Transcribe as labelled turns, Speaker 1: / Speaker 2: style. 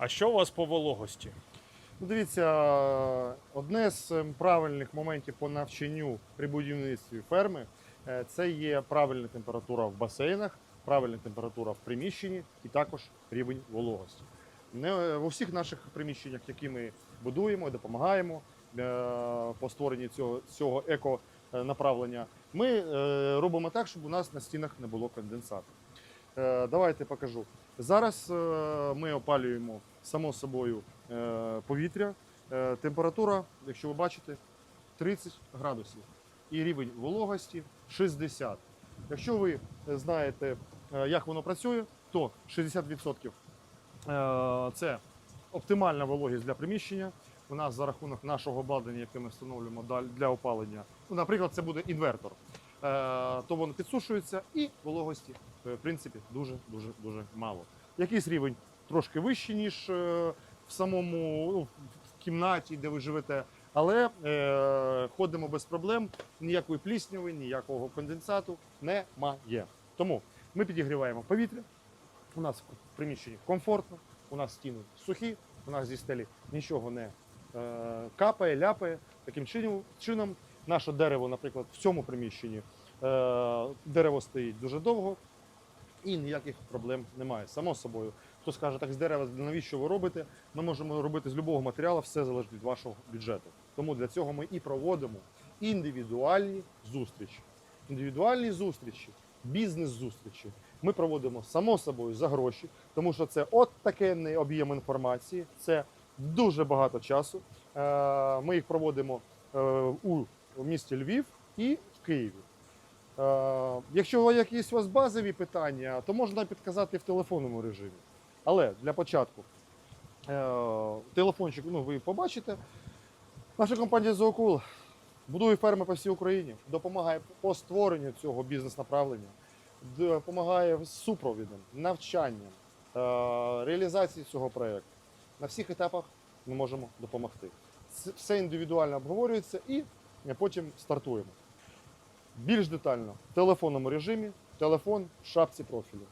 Speaker 1: А що у вас по вологості?
Speaker 2: Ну, дивіться, одне з ем, правильних моментів по навчанню при будівництві ферми е, це є правильна температура в басейнах, правильна температура в приміщенні і також рівень вологості. Не е, в усіх наших приміщеннях, які ми будуємо і допомагаємо е, по створенні цього, цього еко-направлення, ми робимо так, щоб у нас на стінах не було конденсату. Е, Давайте покажу. Зараз е, ми опалюємо само собою е, повітря. Температура, якщо ви бачите, 30 градусів. І рівень вологості 60. Якщо ви знаєте, як воно працює, то 60% е, це оптимальна вологість для приміщення. У нас за рахунок нашого обладнання, яке ми встановлюємо для опалення, ну, наприклад, це буде інвертор, то воно підсушується і вологості е, в принципі дуже дуже мало. Якийсь рівень трошки вищий, ніж е, в самому ну, в кімнаті, де ви живете, але е, ходимо без проблем. Ніякої плісняви, ніякого конденсату немає. Тому ми підігріваємо повітря. У нас в приміщенні комфортно, у нас стіни сухі, у нас зі стелі нічого не е, капає, ляпає. Таким чином наше дерево, наприклад, в цьому приміщенні е, дерево стоїть дуже довго і ніяких проблем немає. Само собою. Хто скаже, так з дерева, навіщо ви робите? Ми можемо робити з будь-якого матеріалу, все залежить від вашого бюджету. Тому для цього ми і проводимо індивідуальні зустрічі. Індивідуальні зустрічі, бізнес-зустрічі. Ми проводимо само собою за гроші, тому що це от такий об'єм інформації, це дуже багато часу. Е, Ми їх проводимо е, у місті Львів і в Києві. Е, Якщо якісь у вас базові питання, то можна підказати в телефонному режимі. Але для початку е, телефончик ну, ви побачите. Наша компанія Зоокул будує ферми по всій Україні, допомагає по створенню цього бізнес-направлення, допомагає з супровідом, навчанням, е, реалізації цього проєкту. На всіх етапах ми можемо допомогти. Все індивідуально обговорюється і потім стартуємо. Більш детально в телефонному режимі, телефон в шапці профілю.